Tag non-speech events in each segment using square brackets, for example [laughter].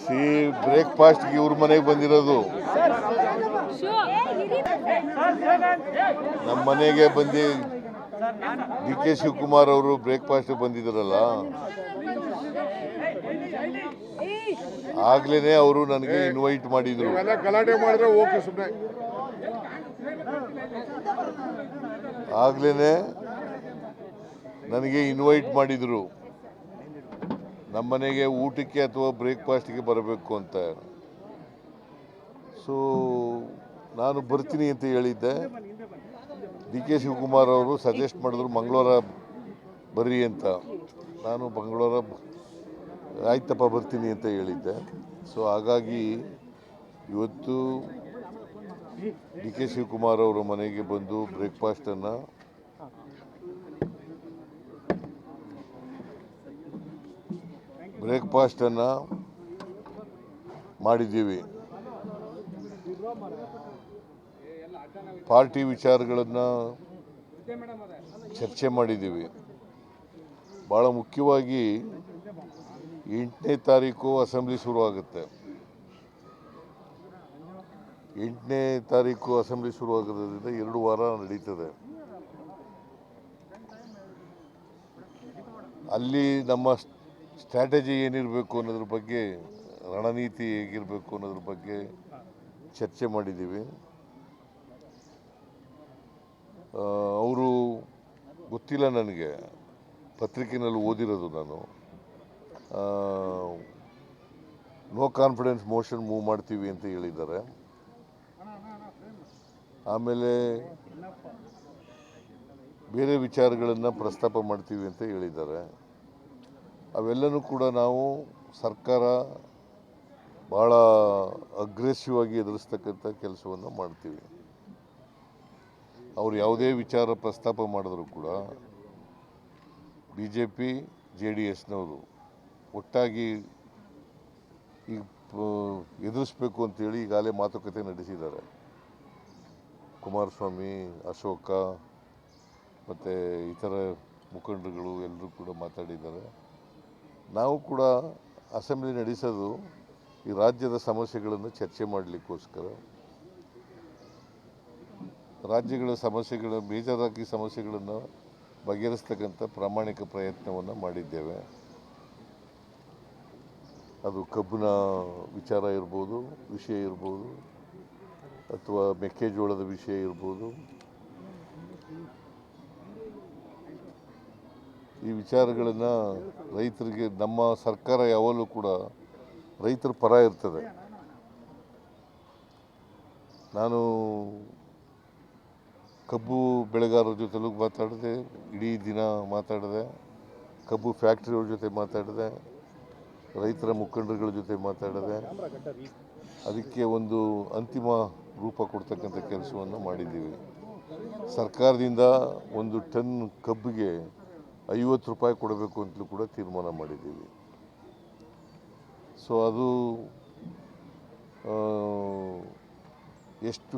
C ಬ್ರೇಕ್ಫಾಸ್ಟ್ಗೆ ಇವ್ರ ಮನೆಗೆ ಬಂದಿರೋದು. ನಮ್ಮ ಮನೆಗೆ ಬಂದು ಡಿ ಕೆ ಶಿವಕುಮಾರ್ ಅವರು ಬ್ರೇಕ್ಫಾಸ್ಟ್ ಬಂದಿದ್ರಲ್ಲ. ಆಗ್ಲೇನೆ ಅವರು ನನಗೆ ಇನ್ವೈಟ್ ಮಾಡಿದ್ರು. ಗಲಾಟೆ ಮಾಡಿದ್ರೆ ಓಕೆ ಸುಮ್ಮನೆ ಆಗ್ಲೇನೆ ನನಗೆ ಇನ್ವೈಟ್ ಮಾಡಿದ್ರು. ನಮ್ಮ ಮನೆಗೆ ಊಟಕ್ಕೆ ಅಥವಾ ಬ್ರೇಕ್ಫಾಸ್ಟ್ಗೆ ಬರಬೇಕು ಅಂತ. ಸೊ ನಾನು ಬರ್ತೀನಿ ಅಂತ ಹೇಳಿದ್ದೆ. ಡಿ ಕೆ ಶಿವಕುಮಾರ್ ಅವರು ಸಜೆಸ್ಟ್ ಮಾಡಿದ್ರು ಮಂಗಳವಾರ ಬರ್ರಿ ಅಂತ. ನಾನು ಮಂಗಳವಾರ ಆಯ್ತಪ್ಪ ಬರ್ತೀನಿ ಅಂತ ಹೇಳಿದ್ದೆ. ಸೊ ಹಾಗಾಗಿ ಇವತ್ತು ಡಿ ಕೆ ಶಿವಕುಮಾರ್ ಅವರ ಮನೆಗೆ ಬಂದು ಬ್ರೇಕ್ಫಾಸ್ಟನ್ನು ಬ್ರೇಕ್ಫಾಸ್ಟನ್ನು ಮಾಡಿದ್ದೀವಿ. ಪಾರ್ಟಿ ವಿಚಾರಗಳನ್ನು ಚರ್ಚೆ ಮಾಡಿದ್ದೀವಿ. ಭಾಳ ಮುಖ್ಯವಾಗಿ ಎಂಟನೇ ತಾರೀಕು ಅಸೆಂಬ್ಲಿ ಶುರುವಾಗುತ್ತೆ ಎಂಟನೇ ತಾರೀಕು ಅಸೆಂಬ್ಲಿ ಶುರುವಾಗೋದ್ರಿಂದ ಎರಡು ವಾರ ನಡೀತದೆ. ಅಲ್ಲಿ ನಮ್ಮ ಸ್ಟ್ರಾಟಜಿ ಏನಿರಬೇಕು ಅನ್ನೋದ್ರ ಬಗ್ಗೆ, ರಣನೀತಿ ಹೇಗಿರಬೇಕು ಅನ್ನೋದ್ರ ಬಗ್ಗೆ ಚರ್ಚೆ ಮಾಡಿದ್ದೀವಿ. ಅವರು ಗೊತ್ತಿಲ್ಲ ನನಗೆ. ಪತ್ರಿಕೆಯಲ್ಲಿ ಓದಿರೋದು ನಾನು. ನೋ ಕಾನ್ಫಿಡೆನ್ಸ್ ಮೋಷನ್ ಮೂವ್ ಮಾಡ್ತೀವಿ ಅಂತ ಹೇಳಿದ್ದಾರೆ. ಆಮೇಲೆ ಬೇರೆ ವಿಚಾರಗಳನ್ನು ಪ್ರಸ್ತಾಪ ಮಾಡ್ತೀವಿ ಅಂತ ಹೇಳಿದ್ದಾರೆ. ಅವೆಲ್ಲನೂ ಕೂಡ ನಾವು ಸರ್ಕಾರ ಭಾಳ ಅಗ್ರೆಸಿವ್ ಆಗಿ ಎದುರಿಸ್ತಕ್ಕಂಥ ಕೆಲಸವನ್ನು ಮಾಡ್ತೀವಿ. ಅವರು ಯಾವುದೇ ವಿಚಾರ ಪ್ರಸ್ತಾಪ ಮಾಡಿದ್ರು ಕೂಡ B J P J D ಎಸ್ನವರು ಒಟ್ಟಾಗಿ ಈಗ ಎದುರಿಸ್ಬೇಕು ಅಂತೇಳಿ ಈಗಾಗಲೇ ಮಾತುಕತೆ ನಡೆಸಿದ್ದಾರೆ. ಕುಮಾರಸ್ವಾಮಿ, ಅಶೋಕ ಮತ್ತು ಇತರ ಮುಖಂಡರುಗಳು ಎಲ್ಲರೂ ಕೂಡ ಮಾತಾಡಿದ್ದಾರೆ. ನಾವು ಕೂಡ ಅಸೆಂಬ್ಲಿ ನಡೆಸೋದು ಈ ರಾಜ್ಯದ ಸಮಸ್ಯೆಗಳನ್ನು ಚರ್ಚೆ ಮಾಡಲಿಕ್ಕೋಸ್ಕರ. ರಾಜ್ಯಗಳ ಸಮಸ್ಯೆಗಳ, ಬೇಜಾರಾಗಿ ಸಮಸ್ಯೆಗಳನ್ನು ಬಗೆಹರಿಸ್ತಕ್ಕಂಥ ಪ್ರಾಮಾಣಿಕ ಪ್ರಯತ್ನವನ್ನು ಮಾಡಿದ್ದೇವೆ. ಅದು ಕಬ್ಬಿನ ವಿಚಾರ ಇರ್ಬೋದು, ವಿಷಯ ಇರ್ಬೋದು, ಅಥವಾ ಮೆಕ್ಕೆಜೋಳದ ವಿಷಯ ಇರ್ಬೋದು. ಈ ವಿಚಾರಗಳನ್ನು ರೈತರಿಗೆ, ನಮ್ಮ ಸರ್ಕಾರ ಯಾವಾಗಲೂ ಕೂಡ ರೈತರ ಪರ ಇರ್ತದೆ. ನಾನು ಕಬ್ಬು ಬೆಳೆಗಾರರ ಜೊತೆಲೂ ಮಾತಾಡಿದೆ, ಇಡೀ ದಿನ ಮಾತಾಡಿದೆ, ಕಬ್ಬು ಫ್ಯಾಕ್ಟ್ರಿಯವ್ರ ಜೊತೆ ಮಾತಾಡಿದೆ, ರೈತರ ಮುಖಂಡರುಗಳ ಜೊತೆ ಮಾತಾಡಿದೆ. ಅದಕ್ಕೆ ಒಂದು ಅಂತಿಮ ರೂಪ ಕೊಡ್ತಕ್ಕಂಥ ಕೆಲಸವನ್ನು ಮಾಡಿದ್ದೀವಿ. ಸರ್ಕಾರದಿಂದ ಒಂದು ಟನ್ ಕಬ್ಬಿಗೆ ಐವತ್ತು ರೂಪಾಯಿ ಕೊಡಬೇಕು ಅಂತಲೂ ಕೂಡ ತೀರ್ಮಾನ ಮಾಡಿದ್ದೀವಿ. ಸೊ ಅದು ಎಷ್ಟು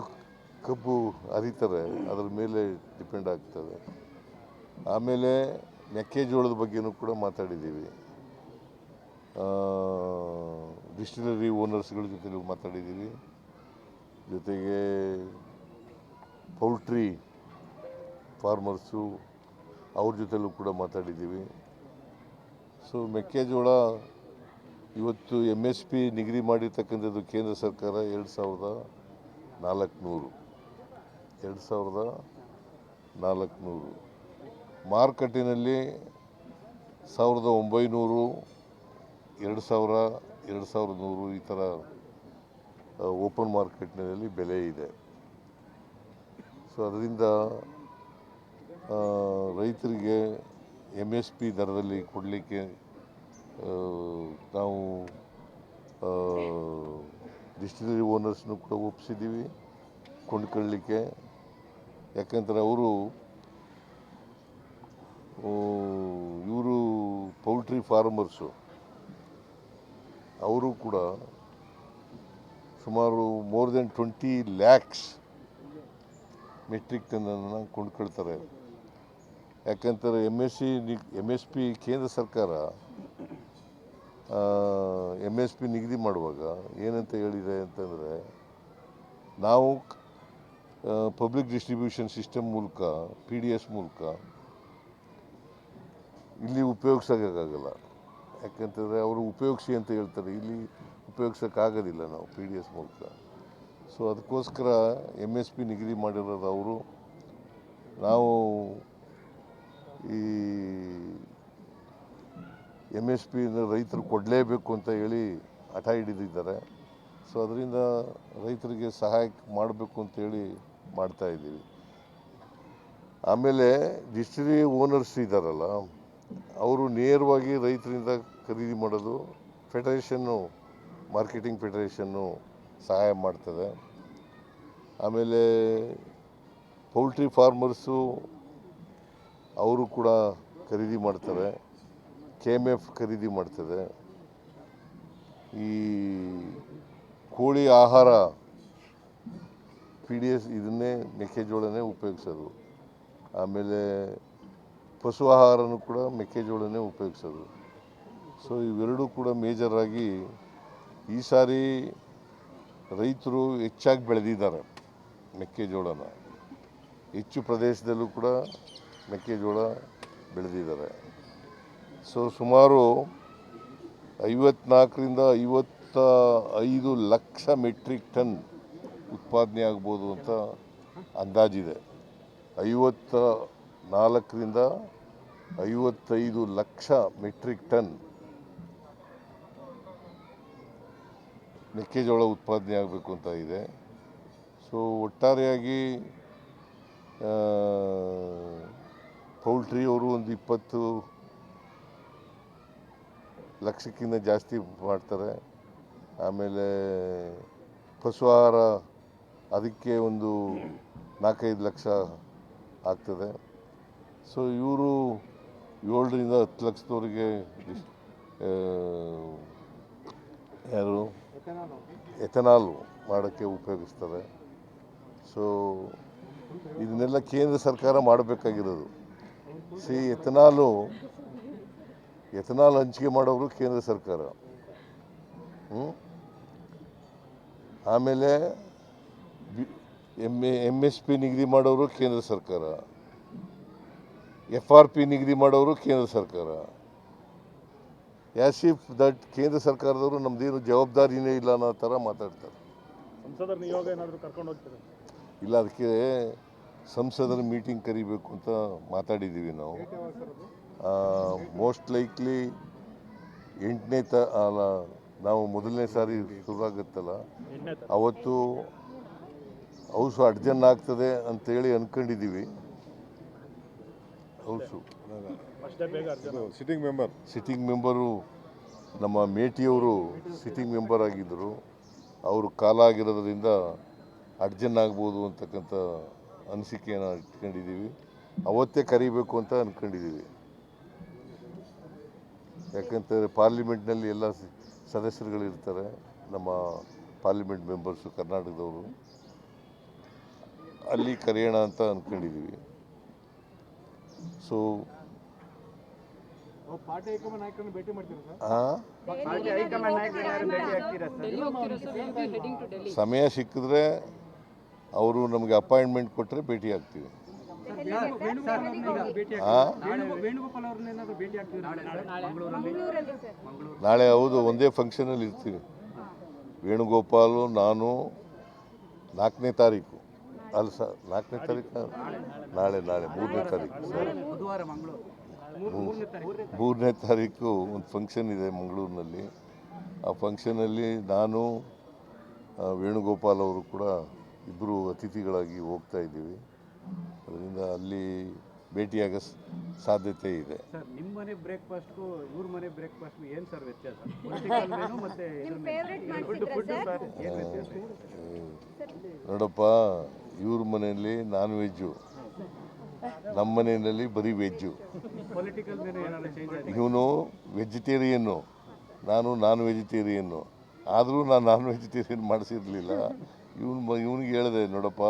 ಕಬ್ಬು ಅರಿತಾರೆ ಅದರ ಮೇಲೆ ಡಿಪೆಂಡ್ ಆಗ್ತದೆ. ಆಮೇಲೆ ಮೆಕ್ಕೆಜೋಳದ ಬಗ್ಗೆನೂ ಕೂಡ ಮಾತಾಡಿದ್ದೀವಿ. ಡಿಸ್ಟಿಲರಿ ಓನರ್ಸ್ಗಳ ಜೊತೆ ಮಾತಾಡಿದ್ದೀವಿ. ಜೊತೆಗೆ ಪೌಲ್ಟ್ರಿ ಫಾರ್ಮರ್ಸು ಅವ್ರ ಜೊತೆಲೂ ಕೂಡ ಮಾತಾಡಿದ್ದೀವಿ. ಸೊ ಮೆಕ್ಕೆಜೋಳ ಇವತ್ತು ಎಂ ಎಸ್ ಪಿ ನಿಗದಿ ಮಾಡಿರ್ತಕ್ಕಂಥದ್ದು ಕೇಂದ್ರ ಸರ್ಕಾರ ಎರಡು ಸಾವಿರದ ನಾಲ್ಕುನೂರು. ಎರಡು ಸಾವಿರದ ನಾಲ್ಕುನೂರು. ಮಾರುಕಟ್ಟೆನಲ್ಲಿ ಸಾವಿರದ ಒಂಬೈನೂರು, ಎರಡು ಸಾವಿರ, ಎರಡು ಸಾವಿರದ ನೂರು ಈ ಥರ ಓಪನ್ ಮಾರ್ಕೆಟ್ನಲ್ಲಿ ಬೆಲೆ ಇದೆ. ಸೊ ಅದರಿಂದ ರೈತರಿಗೆ ಎಂ ಎಸ್ ಪಿ ದರದಲ್ಲಿ ಕೊಡಲಿಕ್ಕೆ ನಾವು ಡಿಸ್ಟಿಲರಿ ಓನರ್ಸ್ನು ಕೂಡ ಒಪ್ಪಿಸಿದ್ದೀವಿ ಕೊಂಡ್ಕೊಳ್ಳಲಿಕ್ಕೆ ಯಾಕಂದರೆ ಅವರು ಇವರು ಪೌಲ್ಟ್ರಿ ಫಾರ್ಮರ್ಸು ಅವರು ಕೂಡ ಸುಮಾರು more than twenty lakhs metric ಟನ್ನನ್ನು ಕೊಂಡ್ಕೊಳ್ತಾರೆ. ಯಾಕಂತಾರೆ M S C M S P ಕೇಂದ್ರ ಸರ್ಕಾರ ಎಂ ಎಸ್ ಪಿ ನಿಗದಿ ಮಾಡುವಾಗ ಏನಂತ ಹೇಳಿದೆ ಅಂತಂದರೆ ನಾವು ಪಬ್ಲಿಕ್ ಡಿಸ್ಟ್ರಿಬ್ಯೂಷನ್ ಸಿಸ್ಟಮ್ ಮೂಲಕ ಪಿ ಡಿ ಎಸ್ ಮೂಲಕ ಇಲ್ಲಿ ಉಪಯೋಗಿಸೋಕ್ಕಾಗಲ್ಲ. ಯಾಕಂತಂದರೆ ಅವರು ಉಪಯೋಗಿಸಿ ಅಂತ ಹೇಳ್ತಾರೆ. ಇಲ್ಲಿ ಉಪಯೋಗಿಸೋಕ್ಕಾಗೋದಿಲ್ಲ ನಾವು ಪಿ ಡಿ ಎಸ್ ಮೂಲಕ. ಸೊ ಅದಕ್ಕೋಸ್ಕರ ಎಂ ಎಸ್ ಪಿ ನಿಗದಿ ಮಾಡಿರೋದು ಅವರು. ನಾವು ಈ ಎಂ ಎಸ್ ಪಿ ರೈತರು ಕೊಡಲೇಬೇಕು ಅಂತ ಹೇಳಿ ಹಠ ಹಿಡಿದಿದ್ದಾರೆ. ಸೊ ಅದರಿಂದ ರೈತರಿಗೆ ಸಹಾಯ ಮಾಡಬೇಕು ಅಂತೇಳಿ ಮಾಡ್ತಾ ಇದ್ದೀವಿ. ಆಮೇಲೆ ಡಿಸ್ಟ್ರಿ ಓನರ್ಸ್ ಇದ್ದಾರಲ್ಲ, ಅವರು ನೇರವಾಗಿ ರೈತರಿಂದ ಖರೀದಿ ಮಾಡೋದು ಫೆಡರೇಷನ್ನು, ಮಾರ್ಕೆಟಿಂಗ್ ಫೆಡರೇಷನ್ನು ಸಹಾಯ ಮಾಡ್ತದೆ. ಆಮೇಲೆ ಪೌಲ್ಟ್ರಿ ಫಾರ್ಮರ್ಸು ಅವರು ಕೂಡ ಖರೀದಿ ಮಾಡ್ತಾರೆ, ಕೆ ಎಂ ಎಫ್ ಖರೀದಿ ಮಾಡ್ತದೆ. ಈ ಕೋಳಿ ಆಹಾರ ಪಿ ಡಿ ಎಸ್ ಇದನ್ನೇ ಮೆಕ್ಕೆಜೋಳನೇ ಉಪಯೋಗಿಸೋದು. ಆಮೇಲೆ ಪಶು ಆಹಾರನೂ ಕೂಡ ಮೆಕ್ಕೆಜೋಳನೇ ಉಪಯೋಗಿಸೋದು. ಸೊ, ಇವೆರಡೂ ಕೂಡ ಮೇಜರಾಗಿ ಈ ಸಾರಿ ರೈತರು ಹೆಚ್ಚಾಗಿ ಬೆಳೆದಿದ್ದಾರೆ ಮೆಕ್ಕೆಜೋಳನ. ಹೆಚ್ಚು ಪ್ರದೇಶದಲ್ಲೂ ಕೂಡ ಮೆಕ್ಕೆಜೋಳ ಬೆಳೆದಿದ್ದಾರೆ. ಸೊ, ಸುಮಾರು ಐವತ್ನಾಲ್ಕರಿಂದ ಐವತ್ತ ಐದು ಲಕ್ಷ ಮೆಟ್ರಿಕ್ ಟನ್ ಉತ್ಪಾದನೆ ಆಗ್ಬೋದು ಅಂತ ಅಂದಾಜಿದೆ. ಐವತ್ತ ನಾಲ್ಕರಿಂದ ಐವತ್ತೈದು ಲಕ್ಷ ಮೆಟ್ರಿಕ್ ಟನ್ ಮೆಕ್ಕೆಜೋಳ ಉತ್ಪಾದನೆ ಆಗಬೇಕು ಅಂತ ಇದೆ. ಸೊ, ಒಟ್ಟಾರೆಯಾಗಿ ಪೌಲ್ಟ್ರಿಯವರು ಒಂದು ಇಪ್ಪತ್ತು ಲಕ್ಷಕ್ಕಿಂತ ಜಾಸ್ತಿ ಮಾಡ್ತಾರೆ. ಆಮೇಲೆ ಪಶು ಆಹಾರ ಅದಕ್ಕೆ ಒಂದು ನಾಲ್ಕೈದು ಲಕ್ಷ ಆಗ್ತದೆ. ಸೊ ಇವರು ಏಳರಿಂದ ಹತ್ತು ಲಕ್ಷದವರೆಗೆ ಯಾರು? ಎಥನಾಲ್ ಮಾಡೋಕ್ಕೆ ಉಪಯೋಗಿಸ್ತಾರೆ. ಸೊ ಇದನ್ನೆಲ್ಲ ಕೇಂದ್ರ ಸರ್ಕಾರ ಮಾಡಬೇಕಾಗಿರೋದು. ಸಿ ಎಥನಾಲು ಎಥನಾಲ್ ಹಂಚಿಕೆ ಮಾಡೋರು ಕೇಂದ್ರ ಸರ್ಕಾರ? ಆಮೇಲೆ ಎಂ ಎಂ ಎಸ್ ಪಿ ನಿಗದಿ ಮಾಡೋರು ಕೇಂದ್ರ ಸರ್ಕಾರ. ಎಫ್ ಆರ್ ಪಿ ನಿಗದಿ ಮಾಡೋರು ಕೇಂದ್ರ ಸರ್ಕಾರ. ಯಾಸಿ ಇಫ್ ದಟ್ ಕೇಂದ್ರ ಸರ್ಕಾರದವರು ನಮ್ದೇನು ಜವಾಬ್ದಾರಿನೇ ಇಲ್ಲ ಅನ್ನೋ ಥರ ಮಾತಾಡ್ತಾರೆ. ಸಂಸದರ ನಿಯೋಗ ಏನಾದರೂ ಕರ್ಕೊಂಡು ಹೋಗ್ತಾರೆ? ಇಲ್ಲ ಅದಕ್ಕೆ ಸಂಸದರ ಮೀಟಿಂಗ್ ಕರಿಬೇಕು ಅಂತ ಮಾತಾಡಿದ್ದೀವಿ ನಾವು. ಮೋಸ್ಟ್ ಲೈಕ್ಲಿ ಎಂಟನೇ ತ ಅಲ್ಲ ನಾವು ಮೊದಲನೇ ಸಾರಿ ಶುರುವಾಗುತ್ತಲ್ಲ ಅವತ್ತು ಹೌಸು ಅಡ್ಜನ್ ಆಗ್ತದೆ ಅಂತೇಳಿ ಅಂದ್ಕೊಂಡಿದ್ದೀವಿ house. Sitting member sitting member ನಮ್ಮ ಮೇಟಿಯವರು ಸಿಟ್ಟಿಂಗ್ ಮೆಂಬರ್ ಆಗಿದ್ದರು. ಅವರು ಕಾಲ ಆಗಿರೋದ್ರಿಂದ ಅಡ್ಜನ್ ಆಗ್ಬೋದು ಅಂತಕ್ಕಂಥ ಅನಿಸಿಕೆಯನ್ನು ಇಟ್ಕೊಂಡಿದ್ದೀವಿ. ಅವತ್ತೇ ಕರಿಬೇಕು ಅಂತ ಅಂದ್ಕೊಂಡಿದ್ದೀವಿ ಯಾಕಂತಂದರೆ ಪಾರ್ಲಿಮೆಂಟ್ನಲ್ಲಿ ಎಲ್ಲ ಸದಸ್ಯರುಗಳು ಸದಸ್ಯರುಗಳಿರ್ತಾರೆ ನಮ್ಮ ಪಾರ್ಲಿಮೆಂಟ್ ಮೆಂಬರ್ಸು ಕರ್ನಾಟಕದವರು. ಅಲ್ಲಿ ಕರೆಯೋಣ ಅಂತ ಅಂದ್ಕೊಂಡಿದ್ದೀವಿ ಸೊ ಸಮಯ ಸಿಕ್ಕಿದ್ರೆ ಅವರು ನಮಗೆ ಅಪಾಯಿಂಟ್ಮೆಂಟ್ ಕೊಟ್ಟರೆ ಭೇಟಿ ಆಗ್ತೀವಿ. ನಾಳೆ ಹೌದು ಒಂದೇ ಫಂಕ್ಷನಲ್ಲಿ ಇರ್ತೀವಿ. ವೇಣುಗೋಪಾಲು ನಾನು ನಾಲ್ಕನೇ ತಾರೀಕು. ಅಲ್ಲ ಸರ್ ನಾಲ್ಕನೇ ತಾರೀಕು ನಾಳೆ ನಾಳೆ ಮೂರನೇ ತಾರೀಕು ಸರ್. ಮೂರನೇ ತಾರೀಕು. ಒಂದು ಫಂಕ್ಷನ್ ಇದೆ ಮಂಗಳೂರಿನಲ್ಲಿ. ಆ ಫಂಕ್ಷನಲ್ಲಿ ನಾನು ವೇಣುಗೋಪಾಲ್ ಅವರು ಕೂಡ ಇಬ್ಬರು ಅತಿಥಿಗಳಾಗಿ ಹೋಗ್ತಾ ಇದ್ದೀವಿ. ಅದರಿಂದ ಅಲ್ಲಿ ಭೇಟಿಯಾಗೋ ಸಾಧ್ಯತೆ ಇದೆ. ಸರ್ ನಿಮ್ಮ ಮನೆ ಬ್ರೇಕ್ಫಾಸ್ಟ್ಗೂ ಇವ್ರ ಮನೆ ಬ್ರೇಕ್ಫಾಸ್ಟ್ಗೂ ಏನು ಸರ್ ವ್ಯತ್ಯಾಸ? [laughs] ಮತ್ತೆ ಇದ್ರ ಫೇವ್ರೆಟ್ ಫುಡ್ ಫುಡ್ ಸರ್? ಏನು ವ್ಯತ್ಯಾಸ? ನೋಡಪ್ಪ ಇವ್ರ ಮನೆಯಲ್ಲಿ ನಾನ್ ವೆಜ್ಜು. ನಮ್ಮ ಮನೆಯಲ್ಲಿ ಬರೀ ವೆಜ್ಜು. ಪೊಲಿಟಿಕಲ್ ಮೆನು ಏನಾದ್ರು ಚೇಂಜ್ ಆಗಿದೆ? ಇವನು ವೆಜಿಟೇರಿಯನ್ನು ನಾನು ನಾನ್ ವೆಜಿಟೇರಿಯನ್ನು ಆದರೂ ನಾನು ನಾನ್ ವೆಜಿಟೇರಿಯನ್ ಮಾಡಿಸಿರ್ಲಿಲ್ಲ. ಇವನು ಇವನಿಗೆ ಹೇಳಿದೆ ನೋಡಪ್ಪ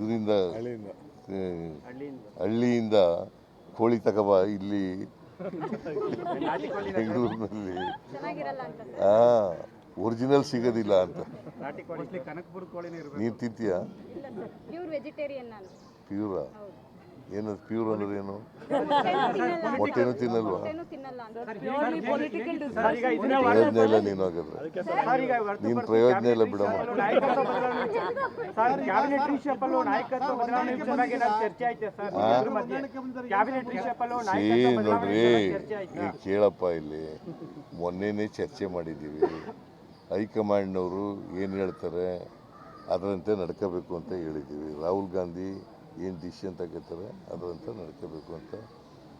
ಇದರಿಂದ ಹಳ್ಳಿಯಿಂದ. ಕೋಳಿ ತಗೋಬ ಇಲ್ಲಿ ಬೆಂಗಳೂರಿನಲ್ಲಿ. ಹಾ ಅಂತ. ಸರ್ ಹಾಂ ಒರಿಜಿನಲ್ ಸಿಗೋದಿಲ್ಲ ಅಂತ. ನೀನು ತಿಂತೀಯಾ? ಇಲ್ಲ ಸರ್ ಪ್ಯೂರ್ ಏನದು ಪ್ಯೂರ್ ಅಂದ್ರೆ ಏನು? ಮೊಟ್ಟೆನೂ ತಿನ್ನಲ್ವಾ? ಪ್ರಯೋಜನ ಇಲ್ಲ ನೀನು ಹಾಗಾದ್ರೆ. ನೀನು ಪ್ರಯೋಜನ ಇಲ್ಲ ಬಿಡಮ್ಮ. ಸರ್ ಕ್ಯಾಬಿನೆಟ್ ನಾಯಕತ್ವ ಬದಲಾವಣೆ ವಿಷಯವಾಗಿ ಏನಾದ್ರು ಚರ್ಚೆ ಐತೆ ಸರ್? ಆ? ಮಧ್ಯೆ ಕ್ಯಾಬಿನೆಟ್ ರಿಷಫಲ್ ಏ ನಾಯಕತ್ವ ಬದಲಾವಣೆ ನೋಡ್ರಿ ನೀವು ಚರ್ಚೆ ಆಯ್ತಾ? ಈಗ ಕೇಳಪ್ಪ ಇಲ್ಲಿ. ಮೊನ್ನೆನೇ ಚರ್ಚೆ ಮಾಡಿದ್ದೀವಿ ಹೈಕಮಾಂಡ್ನವರು ಏನು ಹೇಳ್ತಾರೆ? ಅದರಂತೆ ನಡ್ಕೋಬೇಕು ಅಂತ ಹೇಳಿದ್ದೀವಿ ರಾಹುಲ್ ಗಾಂಧಿ ಏನು ಡಿಸಿಷನ್ ತಗೋತಾರೆ ಅಂತ ನಡ್ಕೋಬೇಕು ಅಂತ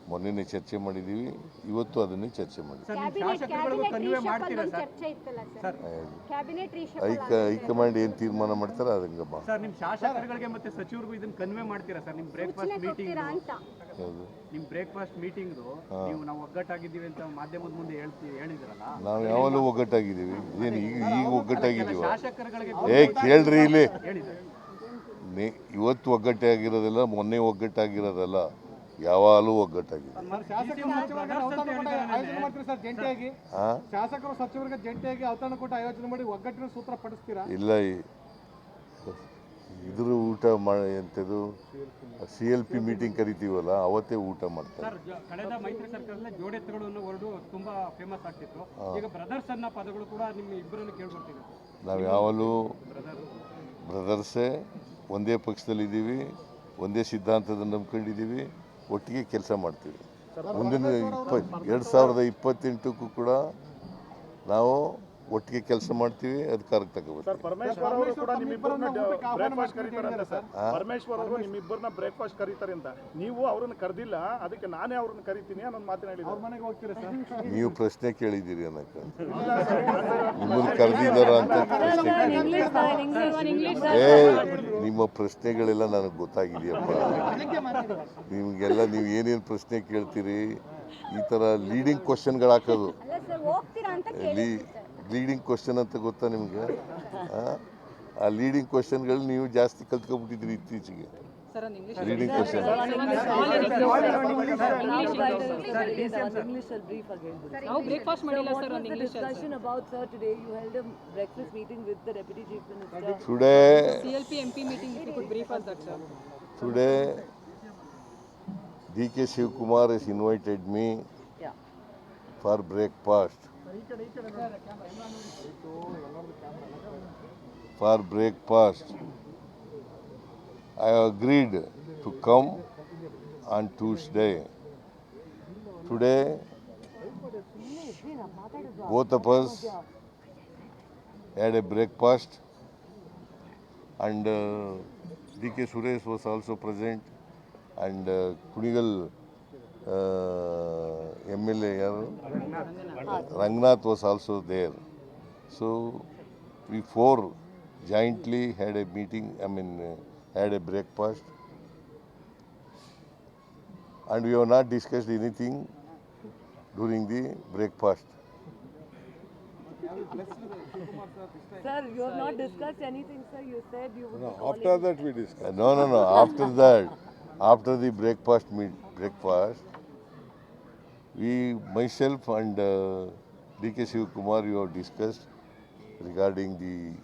ಮೊನ್ನೆನೇ ಚರ್ಚೆ ಮಾಡಿದ್ದೀವಿ ಇವತ್ತು ಅದನ್ನೇ ಚರ್ಚೆ ಮಾಡಿದ್ದೀವಿ ಕ್ಯಾಬಿನೆಟ್ ಕ್ಯಾಬಿನೆಟ್ ರೀಶಫಲ್ ಒಂದು ಚರ್ಚೆ ಇತ್ತಲ್ಲ ಸರ್. ಕ್ಯಾಬಿನೆಟ್ ಹೈಕ ಹೈಕಮಾಂಡ್ ಏನು ತೀರ್ಮಾನ ಮಾಡ್ತಾರೆ? ಅದಂಗೆ ಸರ್ ನಿಮ್ಮ ಶಾಸಕರುಗಳಿಗೆ ಮತ್ತೆ ಸಚಿವರಿಗೂ ಇದನ್ನ ಕನ್ವೆ ಮಾಡ್ತೀರಾ ಸರ್? ನಿಮ್ಮ ಬ್ರೇಕ್ಫಾಸ್ಟ್ ಮೀಟಿಂಗ್ ಹೌದು. ನಿಮ್ಮ ಬ್ರೇಕ್ಫಾಸ್ಟ್ ಮೀಟಿಂಗ್ ನೀವು ನಾವು ಒಗ್ಗಟ್ಟಾಗಿದ್ದೀವಿ ಅಂತ ಮಾಧ್ಯಮದ ಮುಂದೆ ಹೇಳ್ತೀವಿ ಹೇಳಿದ್ರಲ್ಲ? ನಾವು ಯಾವಾಗಲೂ ಒಗ್ಗಟ್ಟಾಗಿದ್ದೀವಿ. ಏನು ಈಗ ಈಗ ಒಗ್ಗಟ್ಟಾಗಿದ್ದೀವ? ಶಾಸಕರುಗಳಿಗೆ ಏ ಕೇಳ್ರಿ ಇಲ್ಲಿ. ಹೇಳಿದೆ ನೇ ಇವತ್ತು ಒಗ್ಗಟ್ಟಾಗಿರೋದಿಲ್ಲ ಮೊನ್ನೆ ಒಗ್ಗಟ್ಟಾಗಿರೋದಲ್ಲ ಯಾವಾಗಲೂ ಒಗ್ಗಟ್ಟಾಗಿದೆ? ಶಾಸಕರು ಸಚಿವರಿಗೆ ಜಂಟಿಯಾಗಿ? ಅವತರಣ ಕೊಟ್ಟು ಆಯೋಜನೆ ಮಾಡಿ ಒಗ್ಗಟ್ಟಿನ ಸೂತ್ರ ಪಡಿಸ್ತೀರಾ ಇಲ್ಲ ಇದ್ರ ಊಟ ಮಾಡಿ ಎಂಥದ್ದು? ಸಿ ಎಲ್ ಪಿ ಮೀಟಿಂಗ್ ಕರಿತೀವಲ್ಲ ಅವತ್ತೇ ಊಟ ಮಾಡ್ತಾರೆ. ಸರ್ ಜ- ಕಳೆದ ಮೈತ್ರಿ ಸರ್ಕಾರದಲ್ಲಿ ಜೋಡೆತ್ತುಗಳು ಅನ್ನೋ ವರ್ಡು ತುಂಬಾ ಫೇಮಸ್ ಆಗ್ತಿತ್ತು. ಈಗ ಬ್ರದರ್ಸ್ ಅನ್ನೋ ಪದಗಳು ಕೂಡ ನಿಮ್ಮ ಇಬ್ಬರನ್ನು ಕೇಳ್ಬರ್ತಿದೆ. ನಾವು ಯಾವಾಗಲೂ ಬ್ರದರ್ಸೇ ಒಂದೇ ಪಕ್ಷದಲ್ಲಿದ್ದೀವಿ ಒಂದೇ ಸಿದ್ಧಾಂತದ ನಂಬ್ಕೊಂಡಿದ್ದೀವಿ ಒಟ್ಟಿಗೆ ಕೆಲಸ ಮಾಡ್ತೀವಿ. ಮುಂದಿನ ಇಪ್ಪ ಎರಡು ಸಾವಿರದ ಇಪ್ಪತ್ತೆಂಟಕ್ಕೂ ಕೂಡ ನಾವು ಒಟ್ಟಿಗೆ ಕೆಲಸ ಮಾಡ್ತೀವಿ ಅಧಿಕಾರಕ್ಕೆ ಕರೆಕ್ಟ್ ಪರಮೇಶ್ವರ್ ಅವರು ಕೂಡ ನಿಮ್ಮಿಬ್ಬರನ್ನ ಬ್ರೇಕ್ಫಾಸ್ಟ್ ಕರೀತಾರಂತೆ ಸರ್. ಪರಮೇಶ್ವರ್ ಅವರು ನಿಮ್ಮಿಬ್ಬರನ್ನ ಬ್ರೇಕ್ಫಾಸ್ಟ್ ಕರೀತಾರೆ ಅಂತ ನೀವು ಅವ್ರನ್ನ ಕರೆದಿಲ್ಲ ಅದಕ್ಕೆ ನಾನೇ ಅವ್ರನ್ನ ಕರಿತೀನಿ ಅನ್ನೋ ಮಾತನ್ನ ಹೇಳಿದ್ರು ಮನೆಗೆ ಹೋಗ್ತೀರಾ ಸರ್? ನೀವು ಪ್ರಶ್ನೆ ಕೇಳಿದ್ದೀರಿ ಅನ್ನಕ್ಕೆ. ನಿಮ್ಮನ್ನು ಕರೆದಿದ್ದಾರ ಅಂತ ಪ್ರಶ್ನೆ ಕೇಳಿದ್ದೀರಿ. ಏ ನಿಮ್ಮ ಪ್ರಶ್ನೆಗಳೆಲ್ಲ ನನಗೆ ಗೊತ್ತಾಗಿದೆಯಪ್ಪ. ನಿಮಗೆಲ್ಲ ನೀವು ಏನೇನು ಪ್ರಶ್ನೆ ಕೇಳ್ತೀರಿ? ಈ ಥರ ಲೀಡಿಂಗ್ ಕ್ವಶನ್ಗಳು ಹಾಕೋದು. ಅಲ್ಲ ಸರ್ ಹೋಗ್ತೀರಾ ಅಂತ ಲೀ ಕೇಳಿದ್ವಿ ಸರ್ ಲೀಡಿಂಗ್ ಕ್ವಶನ್ ಅಂತ ಗೊತ್ತಾ ನಿಮಗೆ ಆ ಲೀಡಿಂಗ್ ಕ್ವಶನ್ಗಳು ನೀವು ಜಾಸ್ತಿ ಕಲ್ತ್ಕೊಬಿಟ್ಟಿದ್ರಿ ಇತ್ತೀಚೆಗೆ ಸರ್ ಒಂದು ಇಂಗ್ಲಿಷ್ ಲೀಡಿಂಗ್ ಕ್ವಶನ್ ನಾವು breakfast ಮಾಡಿಲ್ಲ ಸರ್ sir, ಒಂದು ಒಂದು English discussion about, sir, today you held a breakfast meeting with the Deputy Chief Minister. Today CLP MP meeting if you could brief us that sir today D K Shivakumar has invited me Yeah. for breakfast. For breakfast. I agreed to come on Tuesday. Today, both of us had a breakfast and uh, D.K. Suresh was also present and uh, Kunigal MLA? Rangnath was also there. So we four jointly had a meeting, I mean, uh, had a breakfast. And we have not discussed anything during the breakfast. Sir, you have not discussed anything, sir. You said you would. after that we discuss Uh, No, no, no. After that, after the breakfast meet, breakfast, we, myself and uh, D.K. Shiv Kumar, you have discussed regarding the